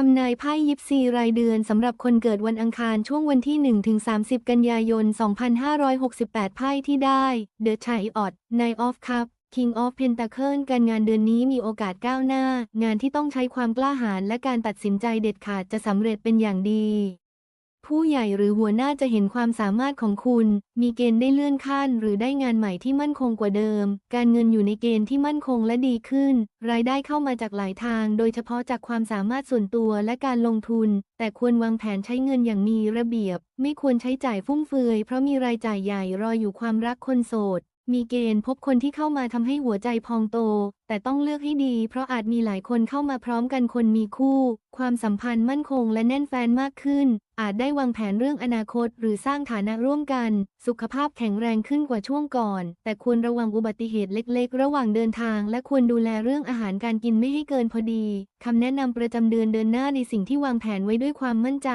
ทำนายไพ่ยิปซี รายเดือนสำหรับคนเกิดวันอังคารช่วงวันที่ 1-30 กันยายน 2568 ไพ่ที่ได้ The Chariot n i n อ of Cups King of Pentacle การงานเดือนนี้มีโอกาสก้าวหน้า งานที่ต้องใช้ความกล้าหาญและการตัดสินใจเด็ดขาดจะสำเร็จเป็นอย่างดีผู้ใหญ่หรือหัวหน้าจะเห็นความสามารถของคุณ มีเกณฑ์ได้เลื่อนขั้นหรือได้งานใหม่ที่มั่นคงกว่าเดิม การเงินอยู่ในเกณฑ์ที่มั่นคงและดีขึ้น รายได้เข้ามาจากหลายทาง โดยเฉพาะจากความสามารถส่วนตัวและการลงทุน แต่ควรวางแผนใช้เงินอย่างมีระเบียบ ไม่ควรใช้จ่ายฟุ่มเฟือย เพราะมีรายจ่ายใหญ่รออยู่ความรักคนโสดมีเกณฑ์พบคนที่เข้ามาทำให้หัวใจพองโตแต่ต้องเลือกให้ดีเพราะอาจมีหลายคนเข้ามาพร้อมกันคนมีคู่ ความสัมพันธ์มั่นคง และแน่นแฟนมากขึ้น อาจได้วางแผนเรื่องอนาคตหรือสร้างฐานะร่วมกัน สุขภาพแข็งแรงขึ้นกว่าช่วงก่อน แต่ควรระวังอุบัติเหตุเล็กๆ ระหว่างเดินทางและควรดูแลเรื่องอาหารการกินไม่ให้เกินพอดี คำแนะนำประจำเดือนเดินหน้าในสิ่งที่วางแผนไว้ด้วยความมั่นใจ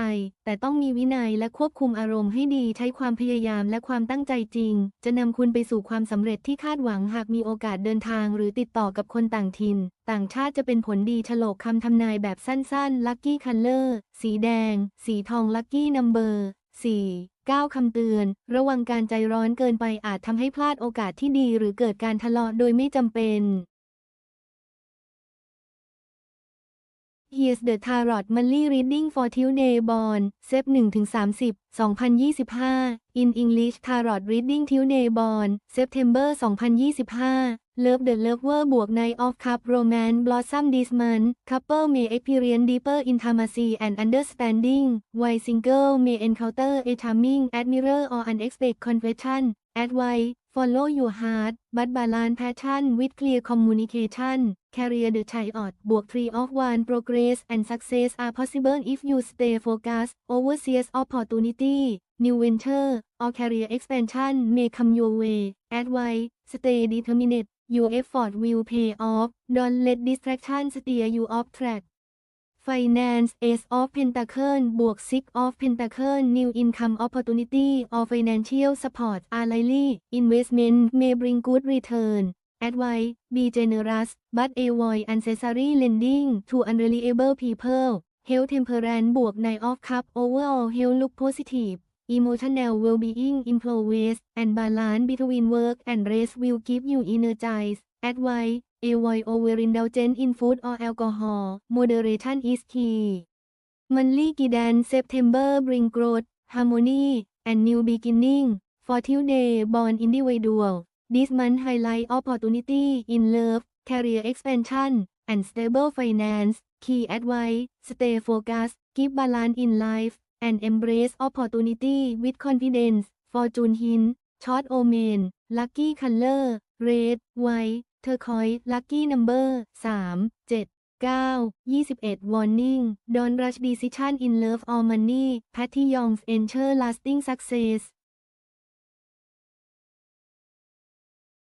แต่ต้องมีวินัยและควบคุมอารมณ์ให้ดี ใช้ความพยายามและความตั้งใจจริง จะนำคุณไปสู่ความสำเร็จที่คาดหวังหากมีโอกาสเดินทางหรือติดต่อกับับคนต่างถิ่น ต่างชาติจะเป็นผลดีฉลกคำทำนายแบบสั้นๆ Lucky Color สีแดง สีทอง Lucky Number ้าคำเตือน ระวังการใจร้อนเกินไปอาจทำให้พลาดโอกาสที่ดีหรือเกิดการทะเลาะโดยไม่จำเป็น Here's the Tarot Monthly Reading for Tuesday Born Sep 1-30 2025 In English Tarot Reading Tuesday Born September 2025เลิฟเดอะเลิฟเวอร์บวกในออฟคัพโรแมนบลอสซัมดิสมันคัพเปิลเมย์เอ็กเพเรียนดีเปอร์อินทามาซีแอนด์อันเดอร์สแตนดิ้งไวซิงเกิลเมย์เอนเคาน์เตอร์เอทามิงแอดมิเรอร์ออร์อันเอ็กซ์เพคคอนเฟชชันแอดไว Follow your heart but balance passion with clear communication Career the child บวก Three of one progress and success are possible if you stay focused overseas opportunity new venture or career expansion may come your way a d v i Stay determined Your effort will pay off Don't let distraction steer you off track Finance Ace of Pentacle บวก Six of Pentacle New Income Opportunity or Financial Support a l i l y Investment may bring good return Advice Be generous but avoid unnecessary lending to unreliable people Health Temperance บวก Nine of Cup Overall Health look positive Emotional well-being improves and balance between work and rest will keep you energized. Advice, avoid overindulgence in food or alcohol. Moderation is key. Monthly guidance September bring growth, harmony, and new beginning. For Tuesday born individual, this month highlight opportunity in love, career expansion, and stable finance. Key advice, stay focused, keep balance in life, and embrace opportunity with confidence fortune hint short omen lucky color red white turquoise lucky number 3 7 9 21 warning don't rush decision in love or money Patty Young's ensure lasting success